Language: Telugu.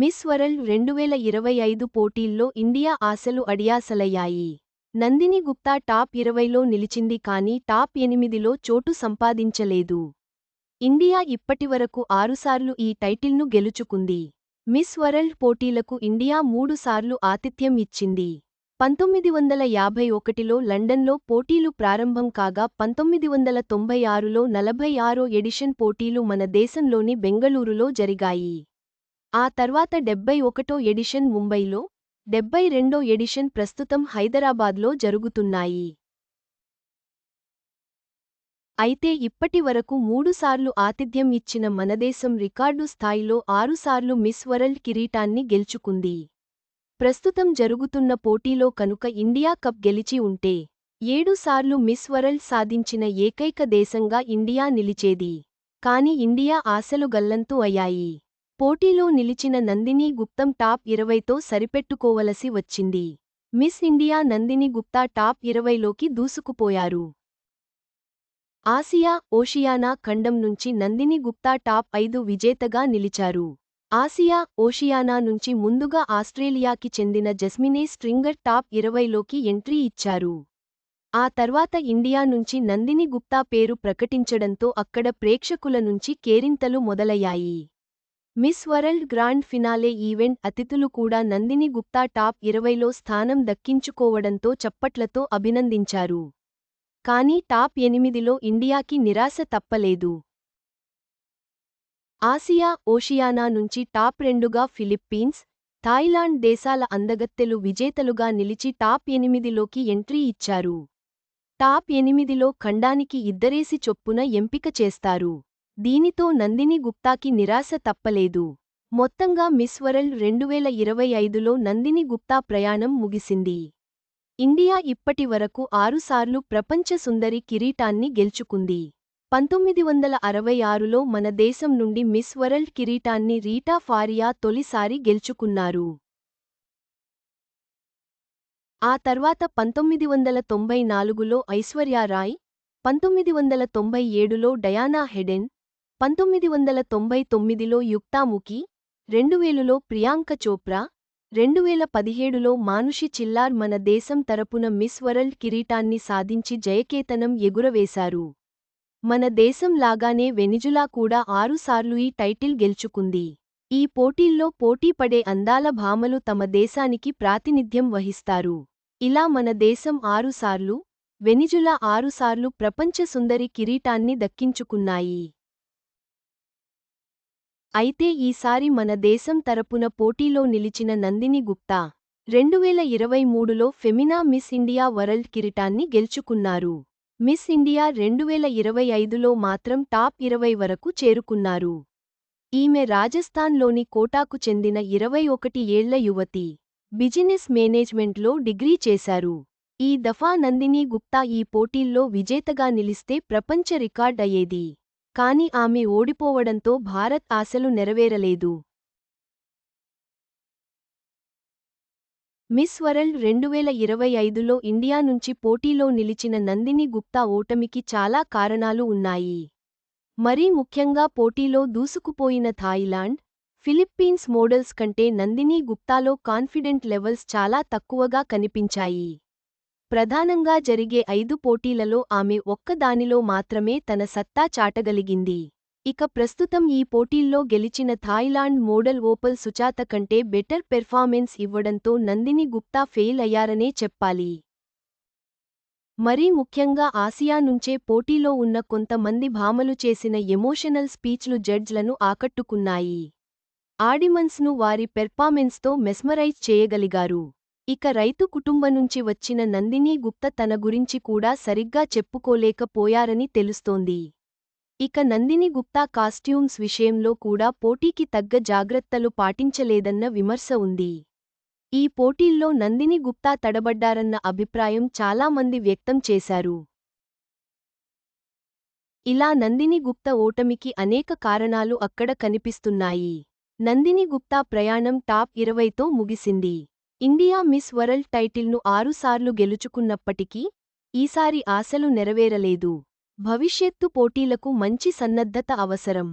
మిస్ వరల్డ్ రెండువేల ఇరవై ఐదు పోటీల్లో ఇండియా ఆశలు అడియాసలయ్యాయి. నందిని గుప్తా టాప్ ఇరవైలో నిలిచింది కానీ టాప్ ఎనిమిదిలో చోటు సంపాదించలేదు. ఇండియా ఇప్పటివరకు ఆరుసార్లు ఈ టైటిల్ను గెలుచుకుంది. మిస్ వరల్డ్ పోటీలకు ఇండియా మూడుసార్లు ఆతిథ్యం ఇచ్చింది. పంతొమ్మిది వందల యాభై ఒకటిలో లండన్లో పోటీలు ప్రారంభం కాగా పంతొమ్మిది వందల తొంభై ఆరులో నలభై ఆరో ఎడిషన్ పోటీలు మన దేశంలోని బెంగళూరులో జరిగాయి. ఆ తర్వాత డెబ్బై ఒకటో ఎడిషన్ ముంబైలో డెబ్బై రెండో ఎడిషన్ ప్రస్తుతం హైదరాబాద్లో జరుగుతున్నాయి. అయితే ఇప్పటి వరకు మూడుసార్లు ఆతిథ్యం ఇచ్చిన మనదేశం రికార్డు స్థాయిలో ఆరుసార్లు మిస్ వరల్డ్ కిరీటాన్ని గెలుచుకుంది. ప్రస్తుతం జరుగుతున్న పోటీలో కనుక ఇండియా కప్ గెలిచి ఉంటే ఏడుసార్లు మిస్ వరల్డ్ సాధించిన ఏకైక దేశంగా ఇండియా నిలిచేది. కాని ఇండియా ఆశలు గల్లంతు అయ్యాయి. పోటీలో నిలిచిన నందిని గుప్తం టాప్ ఇరవైతో సరిపెట్టుకోవలసి వచ్చింది. Miss India Nandini Gupta top ఇరవైలోకి దూసుకుపోయారు. ఆసియా ఓషియానా ఖండం నుంచి నందిని గుప్తా టాప్ ఐదు విజేతగా నిలిచారు. ఆసియా ఓషియానా నుంచి ముందుగా ఆస్ట్రేలియాకి చెందిన జస్మినే స్ట్రింగర్ టాప్ ఇరవైలోకి ఎంట్రీ ఇచ్చారు. ఆ తర్వాత ఇండియా నుంచి నందిని గుప్తా పేరు ప్రకటించడంతో అక్కడ ప్రేక్షకుల నుంచి కేరింతలు మొదలయ్యాయి. Miss World grand finale event అతిథులు కూడా నందిని గుప్తా టాప్ ఇరవైలో స్థానం దక్కించుకోవడంతో చప్పట్లతో అభినందించారు. కానీ టాప్ ఎనిమిదిలో ఇండియాకి నిరాశ తప్పలేదు. ఆసియా ఓషియానా నుంచి టాప్ రెండుగా ఫిలిప్పీన్స్ థాయిలాండ్ దేశాల అందగత్తెలు విజేతలుగా నిలిచి టాప్ ఎనిమిదిలోకి ఎంట్రీ ఇచ్చారు. టాప్ ఎనిమిదిలో ఖండానికి ఇద్దరేసి చొప్పున ఎంపిక చేస్తారు. దీనితో నందిని గుప్తాకి నిరాశ తప్పలేదు. మొత్తంగా మిస్ వరల్డ్ రెండువేల ఇరవై ఐదులో నందిని గుప్తా ప్రయాణం ముగిసింది. ఇండియా ఇప్పటి వరకు ఆరుసార్లు ప్రపంచ సుందరి కిరీటాన్ని గెలుచుకుంది. పంతొమ్మిది వందల అరవై ఆరులో మన దేశం నుండి మిస్ వరల్డ్ కిరీటాన్ని రీటా ఫారియా తొలిసారి గెలుచుకున్నారు. ఆ తర్వాత పంతొమ్మిది వందల తొంభై నాలుగులో ఐశ్వర్యారాయ్ పంతొమ్మిది వందల తొంభై ఏడులో డయానా హెడెన్ పంతొమ్మిది వందల తొంభై తొమ్మిదిలో యుక్తాముఖి రెండువేలులో ప్రియాంక చోప్రా రెండువేల పదిహేడులో మానుషి చిల్లార్ మన దేశం తరపున మిస్ వరల్డ్ కిరీటాన్ని సాధించి జయకేతనం ఎగురవేశారు. మన దేశం లాగానే వెనిజులా కూడా ఆరుసార్లు ఈ టైటిల్ గెలుచుకుంది. ఈ పోటీల్లో పోటీపడే అందాల భామలు తమ దేశానికి ప్రాతినిధ్యం వహిస్తారు. ఇలా మన దేశం ఆరుసార్లు వెనిజులా ఆరుసార్లు ప్రపంచ సుందరి కిరీటాన్ని దక్కించుకున్నాయి. అయితే ఈసారి మన దేశం తరపున పోటీలో నిలిచిన నందిని గుప్తా రెండువేల ఇరవై మూడులో ఫెమినా మిస్ ఇండియా వరల్డ్ కిరీటాన్ని గెలుచుకున్నారు. మిస్ ఇండియా రెండువేల ఇరవై ఐదులో మాత్రం టాప్ ఇరవై వరకు చేరుకున్నారు. ఈమె రాజస్థాన్లోని కోటాకు చెందిన ఇరవై ఒకటి ఏళ్ళ యువతి బిజినెస్ మేనేజ్మెంట్లో డిగ్రీ చేశారు. ఈ దఫా నందిని గుప్తా ఈ పోటీల్లో విజేతగా నిలిస్తే ప్రపంచ రికార్డ్ అయ్యేది కాని ఆమె ఓడిపోవడంతో భారత్ ఆశలు నెరవేరలేదు. మిస్ వరల్డ్ రెండువేల ఇరవై ఐదులో ఇండియా నుంచి పోటీలో నిలిచిన నందిని గుప్తా ఓటమికి చాలా కారణాలు ఉన్నాయి. మరీ ముఖ్యంగా పోటీలో దూసుకుపోయిన థాయిలాండ్ ఫిలిప్పీన్స్ మోడల్స్ కంటే నందిని గుప్తాలో కాన్ఫిడెంట్ లెవెల్స్ చాలా తక్కువగా కనిపించాయి. ప్రధానంగా జరిగే ఐదు పోటీలలో ఆమె ఒక్కదానిలో మాత్రమే తన సత్తా చాటగలిగింది. ఇక ప్రస్తుతం ఈ పోటీల్లో గెలిచిన థాయిలాండ్ మోడల్ ఓపల్ సుచాత కంటే బెటర్ పెర్ఫార్మెన్స్ ఇవ్వడంతో నందిని గుప్తా ఫెయిల్ అయ్యారనే చెప్పాలి. మరీ ముఖ్యంగా ఆసియా నుంచే పోటీలో ఉన్న కొంతమంది భామలు చేసిన ఎమోషనల్ స్పీచ్లు జడ్జ్లను ఆకట్టుకున్నాయి. ఆడిమన్స్ను వారి పెర్ఫార్మెన్స్తో మెస్మరైజ్ చేయగలిగారు. ఇక రైతు కుటుంబ నుంచి వచ్చిన నందినీ గుప్త తన గురించి కూడా సరిగ్గా చెప్పుకోలేకపోయారని తెలుస్తోంది. ఇక నందిని గుప్తా కాస్ట్యూమ్స్ విషయంలో కూడా పోటీకి తగ్గ జాగ్రత్తలు పాటించలేదన్న విమర్శ ఉంది. ఈ పోటీల్లో నందిని గుప్తా తడబడ్డారన్న అభిప్రాయం చాలామంది వ్యక్తం చేశారు. ఇలా నందిని గుప్త ఓటమికి అనేక కారణాలు అక్కడ కనిపిస్తున్నాయి. నందిని గుప్తా ప్రయాణం టాప్ ఇరవైతో ముగిసింది. ఇండియా మిస్ వరల్డ్ టైటిల్ను ఆరుసార్లు గెలుచుకున్నప్పటికీ ఈసారి ఆశలు నెరవేరలేదు. భవిష్యత్తు పోటీలకు మంచి సన్నద్ధత అవసరం.